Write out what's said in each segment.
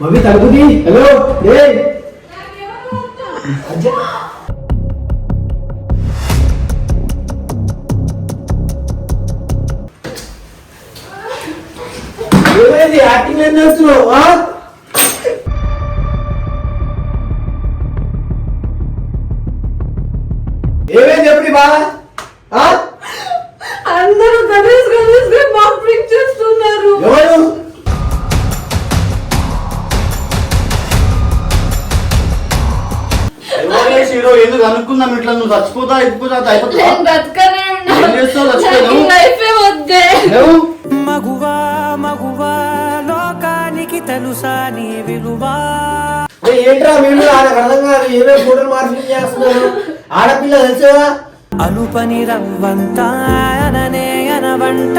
Mummy తలుపుది hello ఏ అజ్జా ఏమైంది? Acting ఏం చేస్తున్నావు? ఏమైంది? ఎప్పుడు బాగా? అందరూ గణేష్ గణేష్గా మాఫింగ్ చేస్తున్నారు. ఎవరు? ఎవరే? హీరో ఎందుకు అనుకుందాం ఇట్లా నువ్వు చచ్చిపోతా ఎత్తిపోతా అయిపోతా మగువా లోకానికి తెలుసా నీ విలువా ఏంట్రా వీళ్ళు అర్థం కాదు ఏమేమి ఫోటోలు చేస్తున్నారు. ఆడపిల్ల తెలుసా? అనుపని రవ్వంత అననే అనవంట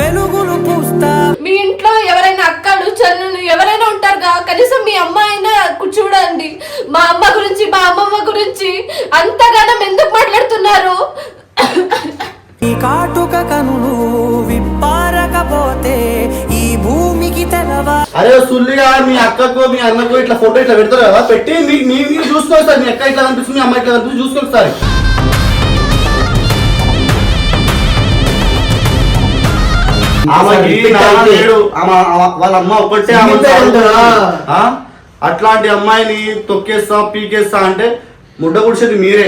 వెలుగులు పూస్తా. మీ ఇంట్లో ఎవరైనా అక్కలు చెల్లెలు ఎవరైనా ఉంటారుగా? కనీసం మీ అమ్మ అయినా చూడండి మా అమ్మ గురించి మా అమ్మమ్మ గురించి అంతగానం ఎందుకు మాట్లాడుతున్నారు? ఈ కాటుక కనులు అరే సుల్లిగా మీ అక్కకు మీ అన్నకు ఇట్లా ఫోటో ఇట్లా పెడతారు కదా పెట్టి మీ మీరు చూసుకోవాలి సార్. మీ అక్క ఇట్లా కనిపిస్తుంది మీ అమ్మ ఇట్లా కనిపిస్తుంది చూసుకోవాలి సార్. వాళ్ళ అమ్మ ఒక్కటే? అట్లాంటి అమ్మాయిని తొక్కేస్తా పీకేస్తా అంటే ముడ్డ గుడిసేది మీరే.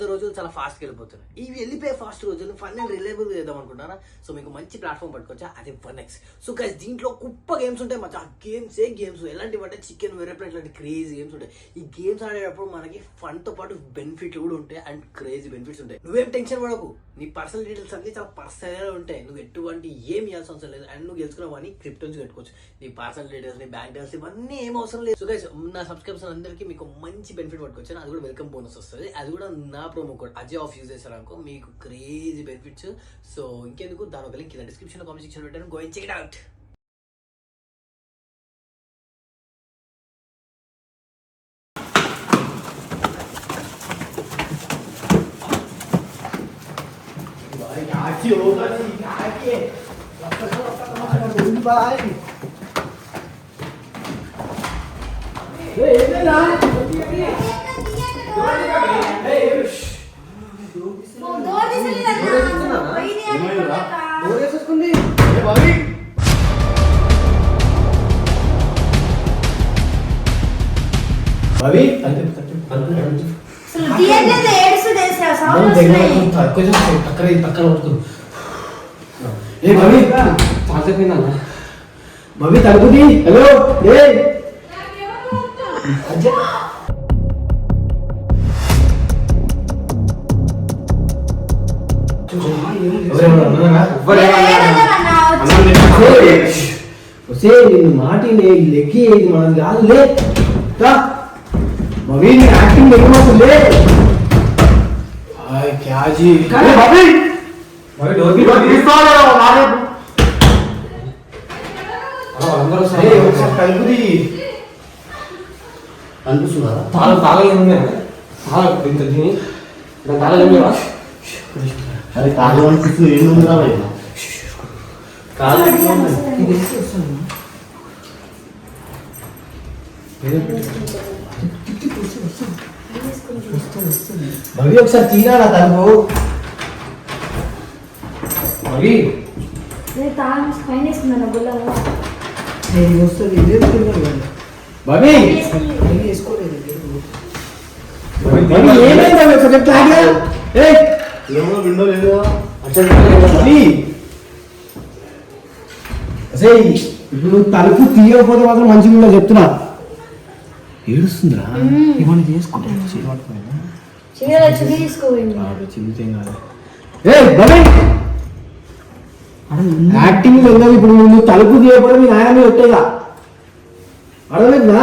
తెలుసు రోజులు చాలా ఫాస్ట్గా వెళ్ళిపోతున్నాయి. ఇవి వెళ్ళిపోయే ఫాస్ట్ రోజులు ఫన్ అండ్ రిలయబుల్ చేద్దాం అనుకుంటున్నారా? సో మీకు మంచి ప్లాట్ఫామ్ పట్టుకోవచ్చా అది ఫన్ ఎక్స్ సో గైస్ దీంట్లో కుప్ప గేమ్స్ ఉంటాయి మచ్చా గేమ్స్ ఏ గేమ్స్ ఎలాంటివి అంటే చికెన్ వేరే ఇలాంటి క్రేజీ గేమ్స్ ఉంటాయి. ఈ గేమ్స్ ఆడేటప్పుడు మనకి ఫన్తో పాటు బెనిఫిట్లు కూడా ఉంటాయి అండ్ క్రేజీ బెనిఫిట్స్ ఉంటాయి. నువ్వేం టెన్షన్ పడకు. నీ పర్సనల్ డీటెయిల్స్ అన్ని చాలా పర్సనల్ ఉంటాయి. నువ్వు ఎటువంటి ఏం ఇవ్వాల్సిన అవసరం లేదు. అండ్ నువ్వు గెలుచుకున్నావు అని క్రిప్టోన్స్ కట్టుకోవచ్చు. నీ పర్సనల్ డీటెయిల్స్ నీ బ్యాంక్ డీటెయిల్స్ ఇవన్నీ ఏం అవసరం లేదు. సో గైస్ నా సబ్స్క్రిప్షన్ అందరికీ మీకు మంచి బెనిఫిట్ పట్టుకొచ్చాను. అది కూడా వెల్కమ్ బోనస్ వస్తుంది. అది కూడా నా promo code Ajay off use చేశారనుకో మీకు క్రేజీ బెనిఫిట్స్ సో ఇంకెందుకు దాని ఒక లింక్ కింద డిస్క్రిప్షన్ కామెంట్ సెక్షన్ పెట్టాను going check it out door తీసలేదన్నా పోయినాయి అని ఏమైందిరా? చెప్పలేక. డోర్ వేసేసుకుంది ఏ బాబీ అవి తలుపు తలుపు తలుపు తలుపు అసలు థియేటర్ ఏడుస్తూ తెలుసా సౌండ్ వస్తున్నాయి కొంచెం పక్కన పక్కన ఏ హలో ఏ అజ్జా ఎవరేమన్నా ఉన్నారా? ఏడన్నారన్నా? వచ్చి. వసే నిన్ను మాటినే ఈ లెక్కి ఇది మనది కాదు లే రా. మమ్మీ నీ యాక్టింగ్ ఎక్కువ అసలు లే హాయ్ క్యాజీ ఏ బాబీ మరి డోర్ ఇదిగో తీసుకోవాలి రా, మాట్లాడు. ఏ, ఒకసారి తలుపుది అనిపిస్తుందా తాళం తాళం ఏముంది తాళం ఇంత దీని ఇంకా తాళం ఏమి లేవా? అది కాదు అనిపిస్తుంది ఏం ఉంది రా భయ్? కాదు ఎట్లా ఉంది? ఇది ఎక్కడ వస్తుంది? భవి ఒకసారి తీరాలా తలుపు భవి నేను తాళం పైన వేసుకున్నాను గుళ్ళలో నేను వస్తుంది ఇదే తిన్నాను కదా. భవి వేసుకోలేదు. నేను వేసుకోలేదు భవి ఏమైంది భవి ఒకసారి చెప్తా ఏయ్ ఏమో విండో లేదు నువ్వు తలుపు తీయకపోతే మాత్రం మంచిగా ఉండదు చెప్తున్నా. ఏడుస్తుందిరా? ఇవన్నీ భవి యాక్టింగ్ ఉన్నది ఇప్పుడు నువ్వు తలుపు తీయకపోతే మీ నాయన మీద పెట్టేగా అర్థమైందా?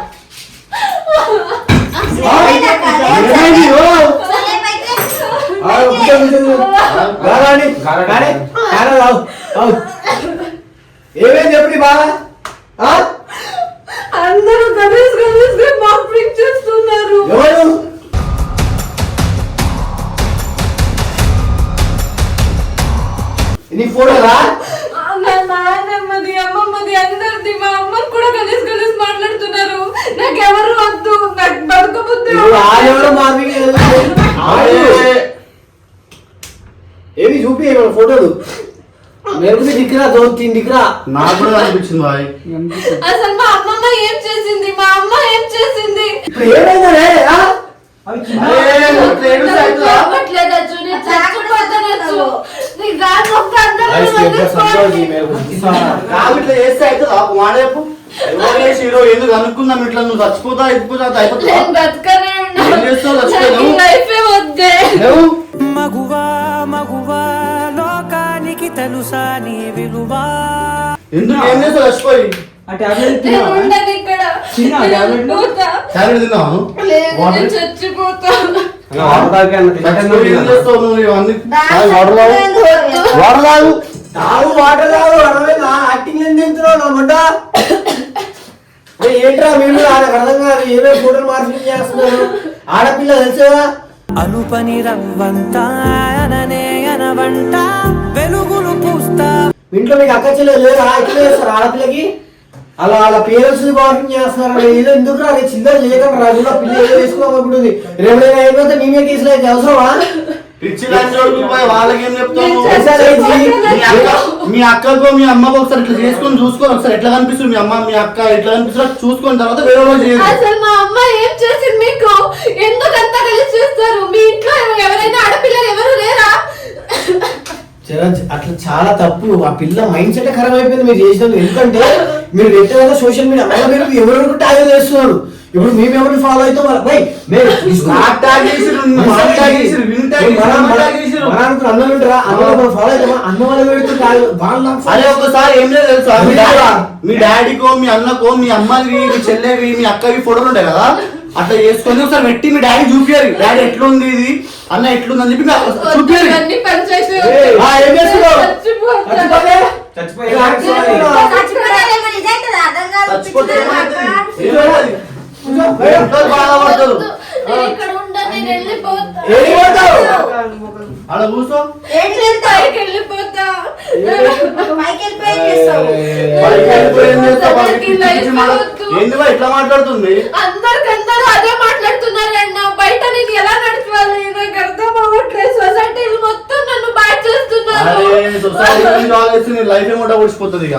ఏమైంది ఎప్పుడు బాగా ఆ? అందరూ గలీజ్ గలీజ్గా మాఫింగ్ చేస్తున్నారు. ఎవరు? నీ ఫోటోరా నా నాయనమ్మది అమ్మమ్మది అందరిది మా అమ్మని కూడా గలీజ్ గలీజ్ మాట్లాడుతున్నారు. నాకెవరు వద్దు? నాకు బతకబుద్ధి ఆడెవరో మార్పింగ్ ఏవి చూపి ఫోటోలు. మెరుగు దిక్కురా దో తిని దిక్కురా. నాకు కూడా అనిపించింది బాయ్. అసలు మా అమ్మమ్మ ఏం చేసింది? మా అమ్మ ఏం చేసింది? ఇప్పుడు ఏమైందనే? ఆ? అవి చిన్న- అరే, ఇట్లా. కాదు చేస్తే అవుతుందా? ఎవరు చేసి హీరో ఎందుకు అనుకున్నాం? నువ్వు చచ్చిపోతా ఎత్తిపోతా అయిపోతుందా. ఏం చేస్తావు? చచ్చిపోయావు? మగువా తెలుసా నీ విలువా? ఎందుకు? ఏం చేస్తావు చచ్చిపోయి? ఆ టాబ్లెట్ నేను తిన్నావా? ఉండను ఇక్కడ? తిన్నా, నేను టాబ్లెట్? ను? పోతా. టాబ్లెట్ తిన్నావు లేదు వాటర్? నేను చచ్చిపోతా. ఇంకా వాటర్ తాగి అన్న తినటం చచ్చిపోయి ఏం లేదు. చేస్తావు నువ్వు? ఇవన్నీ తాగు, వాటర్ తాగు. వాటర్ తాగు. తాగు వాటర్ తాగు అర్థమైందా యాక్టింగ్ ఏం తింటున్నావు నా మంట ఏంట్రా మీరు నాకు అర్థం కాదు. ఏమేమి ఫోటోలు మార్పింగ్ చేస్తున్నారు. ఆడపిల్ల తెలుసు? అనుపని రవ్వంత అననే అనవంట. వెలుగులు పూస్తా ఇంట్లో మీకు అక్క చెల్లెలు లేరా ఎట్లా చేస్తారు ఆడపిల్లకి అలా వాళ్ళ పేరెంట్స్ మార్పింగ్ చేస్తున్నారు? ఏదో ఎందుకు రా చిల్లర చేయకుండా రా కూడా పిల్ల ఏదో వేసుకోకపోతుంది రేపు అయిపోతే మీ మీద కేసులు అయితే అవసరమా? మీ అక్క మీ అక్కకో మీ అమ్మకో ఒకసారి ఇట్లా చేసుకొని చూసుకొని ఒకసారి ఎట్లా కనిపిస్తుంది? మీ అమ్మ మీ అక్క ఎట్లా కనిపిస్తుందో చూసుకున్న తర్వాత వేరే రోజు అసలు మా అమ్మ ఏం చేసింది మీకు? ఎందుకు కలిసి చేస్తారు? మీ ఇంట్లో ఎవరైనా ఆడపిల్లలు ఎవరు లేరా? అట్లా చాలా తప్పు. ఆ పిల్ల మైండ్ సెట్ ఖరాబ్ అయిపోయింది మీరు చేసినందుకు. ఎందుకంటే మీరు వ్యక్తిగత సోషల్ మీడియా అలా మీరు ఎవరెవరికి ట్యాగ్ చేస్తున్నారు? ఇప్పుడు మేము ఎవరిని ఫాలో అనుకున్న అన్నలు ఉంటారా? మనం ఫాలో అవుతామా అన్న వాళ్ళు వాళ్ళు అరే ఒకసారి ఏం లేదు తెలుసా? మీ డాడీకో మీ అన్నకో మీ అమ్మవి మీ చెల్లెవి మీ అక్కవి ఫోటోలు ఉంటాయి కదా? అట్లా చేసుకొని ఒకసారి పెట్టి మీ డాడీ చూపియారు డాడీ ఎట్లుంది ఇది? అన్న ఎట్లుంది అని చెప్పి ఆ, ఏం చేస్తున్నావు? బాధపడతారు? అలా కూర్చో. వెళ్ళిపోతా. పైకి వెళ్ళిపోయి ఏం చేస్తావు పైకి వెళ్ళిపోయి ఏం చేస్తావు? పైకి అందరికీ పిచ్చి పిచ్చి లైఫ్ మాట్లా- వద్దు. ఎందుకు ఇట్లా మాట్లాడుతుంది? అందరికందరూ అదే మాట్లాడుతున్నారు అన్న. బయట నేను ఎలా నడపాలి నాకు అర్థం అవ్వట్లేదు సొసైటీలు మొత్తం నన్ను బాగా చేస్తున్నారు. సొసైటీ ఆలోచించి లైఫ్ ఏమో ఊడిచిపోతుంది ఇక?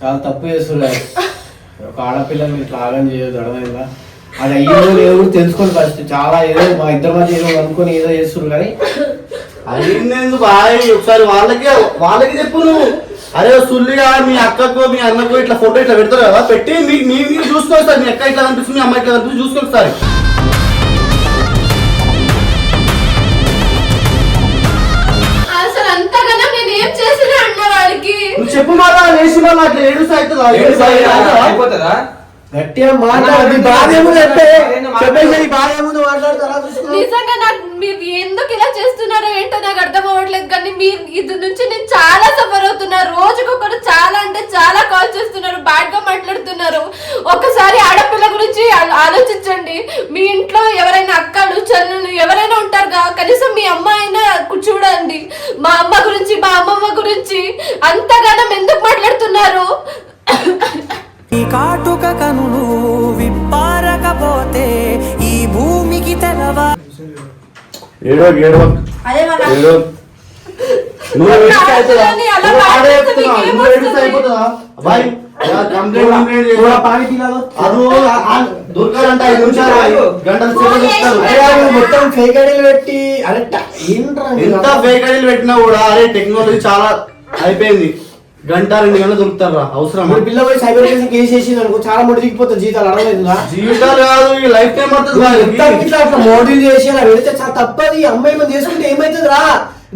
చాలా తప్పు చేస్తున్నారు ఒక ఆడపిల్లని మీరు త్యాగం చేయొద్దు అర్థమైందా? అది అయ్యిందో లేదో కూడా తెలుసుకోండి ఫస్ట్ చాలా ఏదో మా ఇద్దరి మధ్య ఏదో అనుకొని ఏదో చేస్తున్నారు కానీ అడిగింది బాయ్? ఒకసారి వాళ్ళకి వాళ్ళకి చెప్పు నువ్వు. అరే సుల్లిగా మీ అక్కకో మీ అన్నకో ఇట్లా ఫోటో ఇట్లా పెడతారు కదా పెట్టి మీ మీ మీరు చూసుకోవచ్చు సార్ మీ అక్క ఇట్లా కనిపిస్తుంది మీ అమ్మాయి ఇట్లా కనిపిస్తుంది చూసుకోవచ్చు సార్ అసలు అంతగానో నేను ఏం చేసిన అన్న వాడికి నువ్వు చెప్పు మాట వేసి మాట అట్లా అవుతుందా? అయిపోతుందా గట్టిగా మాట్లాడి బాధ ఏముంది అంటే చెప్పేసి బాధ ఏముంది మాట్లాడతారా చూసుకో మీరు ఎందుకు ఇలా చేస్తున్నారో ఏంటో నాకు అర్థం అవ్వట్లేదు కానీ మీరు ఇది నుంచి నేను చాలా సఫర్ అవుతున్నా రోజుకొకరు చాలా అంటే చాలా కాల్ చేస్తున్నారు బ్యాడ్గా మాట్లాడుతున్నారు. ఒకసారి ఆడపిల్ల గురించి ఆలోచించండి. మీ ఇంట్లో ఎవరైనా అక్కలు చెల్లెలు ఎవరైనా ఉంటారుగా? కనీసం మీ అమ్మ అయినా చూడండి. మా అమ్మ గురించి మా అమ్మమ్మ గురించి అంతగానం ఎందుకు మాట్లాడుతున్నారు? ఈ కాటుక కనులు విప్పారకపోతే ఈ భూమికి తెలవా? ఏడో ఏడో అదే వాళ్ళ ఏడో నువ్వు ఏడిస్తే అవుతుందా? అలా నువ్వు ఆడే మాట్లాడితే చెప్తున్నావు. మీకేం నువ్వు ఏడిస్తే వస్తుంది? అయిపోతుందా? అబ్బాయి, ఇలా కంప్లైంట్ కంప్లైంట్ చేసి- కూడా పానీ పిల్లలు అది దొరకాలంటే ఐదు నిమిషాలు గంటల సేపు మొత్తం ఫేక్ ఐడీలు పెట్టి అరే ఏంట్రా? ఎంత ఫేక్ ఐడీలు పెట్టినా కూడా అరే టెక్నాలజీ చాలా అయిపోయింది గంట రెండు గంటలు దొరుకుతారా అవసరం ఇప్పుడు పిల్ల పోయి సైబర్ కేసు కేసు చేసింది అనుకో చాలా ముడి దిగిపోతుంది జీతాలు అర్థమైందా జీవితాలు కాదు ఈ లైఫ్ టైం పడుతుంది అట్లా మోడల్ చేసి అలా పెడితే చాలా తప్పది. అమ్మాయి మనం చేసుకుంటే ఏమైతుంది రా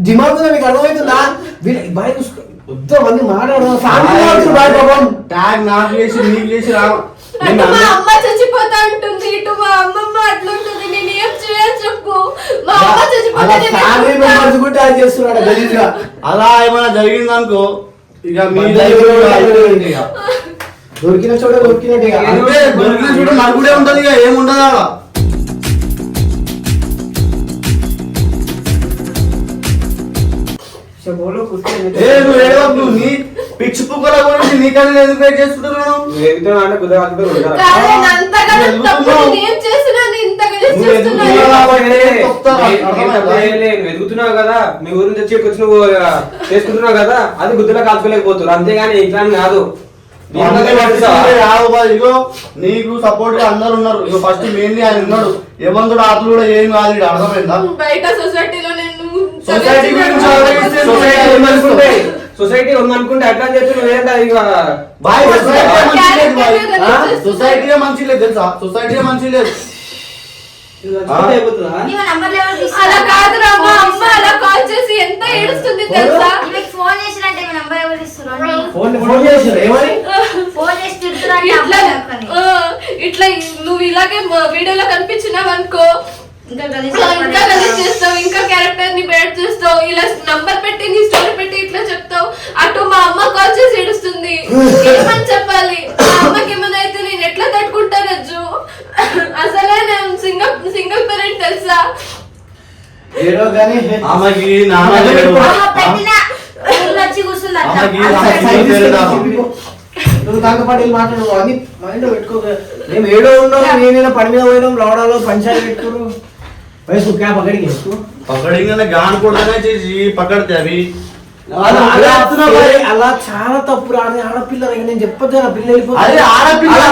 దిమాగ్ ఉందా? మీకు అర్థమవుతుందా? వీళ్ళ బాయ్ వద్ద మంది మాట్లాడదాం. ఫ్యామిలీ బాయ్ పాపం. ట్యాగ్ నాకు చేసి నీకు చేసి రా. అమ్మ చచ్చిపోతా అంటుంది. ఇటు మా అమ్మమ్మ అట్లుంటుంది. నేను ఏం చేయాలి చెప్పు? మా అమ్మ చచ్చిపోతే అలా ఏమైనా జరిగింది అనుకో ఇక దొరికిన చోట దొరికినట్టు. అంటే దొరికిన ఉంటది ఇక ఏముండదు అలా. నీ పిచ్చి పుక్కల గురించి నీకని ఎందుకు వెయిట్ చేస్తున్నాను కాదు, నేను వెతుకుతున్నావు కదా మీ ఊరు నుంచి వచ్చి నువ్వు చేసుకుంటున్నావు కదా అది గుద్దులో కాల్చుకోలేకపోతున్నారు అంతేగాని ఇట్లా అని కాదు. ఇగో నీకు సపోర్ట్గా అందరు ఉన్నారు. ఇగో ఫస్ట్ మెయిన్లీ ఆయన ఉన్నాడు. ఎవంతుడు ఆటలు కూడా ఏం కాదు అర్థమైందా? బయట సొసైటీలో నేను సొసైటీ గురించి సొసైటీ ఉందనుకుంటే అని చెప్పి నువ్వేంటా ఇక బాయ్ సొసైటీ మంచి లేదు తెలుసా సొసైటీ మంచి లేదు నీవు నంబర్ లెవెల్ అలా కాదురా మా అమ్మ అలా కాల్ చేసి ఎంత ఏడుస్తుంది తెలుసా? ఈమెకి ఫోన్ చేసినంటే మీ నంబర్ ఎవరు. ఫోన్ ఫోన్ చేసారు ఏమని? ఫోన్ చేసి తిడుతున్నారు ఇట్లా నువ్వు ఇలాగే వీడియోలో కనిపించినావు అనుకో ఇంకా గలీజ్ చేస్తావు. ఇంకా క్యారెక్టర్ని బేడ్ చేస్తావు. ఇలా నంబర్ పెట్టి నీ స్టోరీ పెట్టి ఇట్లా చెప్తావు. అటు మా అమ్మ కాల్ చేసి ఏడుస్తుంది. ఏమని చెప్పాలి? మా అమ్మకి ఏమైనా అయితే నేను ఎట్లా తట్టుకుంటా రజ్జు? అసలే నేను సింగిల్ సింగిల్ పేరెంట్ తెలుసా? ఏడో కానీ ఆమెకి నాన్న లేడు. వచ్చి. నువ్వు కాకపాటి మాట్లాడు. అన్ని మైండ్ పెట్టుకో. మేము ఏడో ఉన్నాం నేనైనా పని మీద పోయినాం రావడాలో పంచాయతీ పెట్టుకోరు క్యాప్ అక్కడికి వేసుకో పకడింగానే గాన్ కొడతానే చేసి పకడితే అవి అలా అలా చెప్తున్నావు బాయ్. అలా చాలా తప్పు రాని ఆడపిల్ల నేను చెప్పొద్దు నా పిల్ల వెళ్ళిపోతుంది. అరే ఆడపిల్ల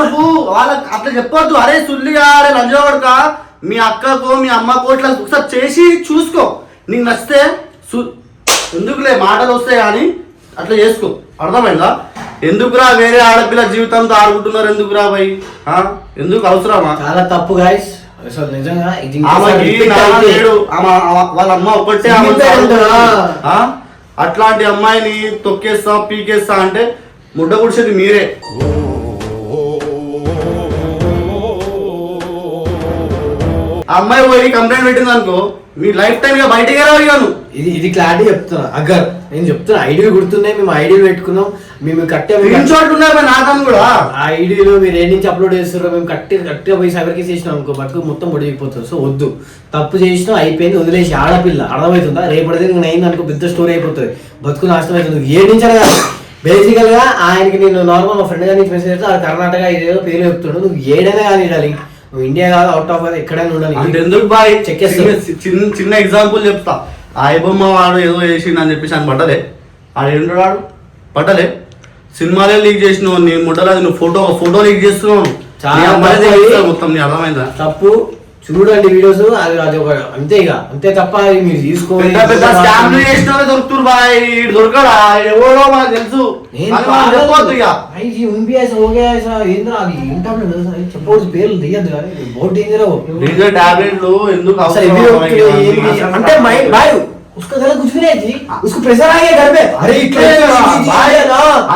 నువ్వు వాళ్ళకి అట్లా చెప్పొద్దు అరే సుల్లిగా అరే లంజవాడుక మీ అక్కకో మీ అమ్మకో ఇట్లా ఒకసారి చేసి చూసుకో నీకు నచ్చితే ఎందుకులే మాటలు వస్తాయి కానీ అట్లా చేసుకో అర్థమైందా ఎందుకురా వేరే ఆడపిల్ల జీవితంతో ఆడుకుంటున్నారు ఎందుకురా భయ్? ఆ? ఎందుకు అవసరమా? చాలా తప్పు గాయస్ అసలు నిజంగా ఇది వాళ్ళ అమ్మ ఒక్కటే? అట్లాంటి అమ్మాయిని తొక్కేస్తా పీకేస్తా అంటే ముడ్డ గుడిసేది మీరే. అమ్మాయి పోయి కంప్లైంట్ పెట్టింది అనుకో మీ లైఫ్ టైం గా బయటికి రాను ఇది ఇది క్లారిటీ చెప్తున్నా. అగ్గర్ నేను చెప్తున్నా ఐడీలు గుర్తున్నాయి మేము ఐడీలు పెట్టుకున్నాం మేము కట్టే కూడా. ఆ ఐడీలో మీరు ఏ నుంచి అప్లోడ్ చేస్తారో మేము కట్టి కరెక్ట్గా పోయి సైబర్ కేసు చేసినాం అనుకో బతుకు మొత్తం ముడిగిపోతుంది సో వద్దు. తప్పు చేసినా అయిపోయింది వదిలేసి ఆడపిల్ల అర్థమవుతుందా? రేపటిది నేను అయింది అనుకో పెద్ద స్టోరీ అయిపోతుంది. బతుకు నాశనం అవుతుంది. ఏ నుంచి అనగా బేసికల్గా ఆయనకి నేను నార్మల్ మా ఫ్రెండ్ గారికి మెసేజ్ చేస్తే కర్ణాటక ఇదేదో పేరు చెప్తున్నాడు. నువ్వు ఏడైనా కానీ ఇడాలి. నువ్వు ఇండియా కాదు అవుట్ ఆఫ్ ఎక్కడైనా ఉండాలి. ఎందుకు బాయ్? చెక్ చిన్న ఎగ్జాంపుల్ చెప్తా. ఆ ఐబొమ్మ వాడు ఏదో చేసిండు అని చెప్పేసి అని పట్టలే ఆడు ఏంటో వాడు పట్టలే సినిమాలే లీక్ చేసినావు నీ ముడ్డలో అది నువ్వు ఫోటో ఫోటో లీక్ చేస్తున్నావు. చాలా మొత్తం నీ అర్థమైందా? తప్పు. చూడండి వీడియోస్ అది అది ఒక అంతే ఇక అంతే తప్ప అది మీరు తీసుకోండి పెద్ద పెద్ద స్కామ్లు చేసిన వాళ్ళే దొరుకుతురు బాయ్ ఈడు దొరకడా ఈడు ఎవడో మనకు తెలుసు నేను అని మనం చెప్పొద్దు ఇక भाई जी उन भी ऐसा हो गया ऐसा इंद्र आ गई इंटरनेट చెప్పొచ్చు పేర్లు దిగద్దు కానీ बहुत डेंजर हो డీజర్ టాబ్లెట్లు ఎందుకు असल అవసరం ये भी అమ్మాయికి? होती है, ये भी అంటే మై भाई उसका गला कुछ भी नहीं थी उसको प्रेशर आ गया घर पे अरे इतना బాయ్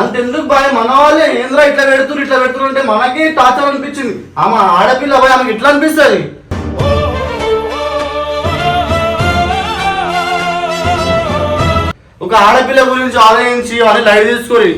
అంతెందుకు బాయ్ మన వాళ్ళే ఏంద్రా ఇట్లా పెడుతురు ఇట్లా పెడుతురు అంటే మనకి టార్చర్ అనిపించింది ఆమె ఆడపిల్ల బాయ్ ఆమెకి ఇట్లా అనిపిస్తుంది ఒక ఆడపిల్ల గురించి ఆలోచించి అని లైవ్ తీసుకొని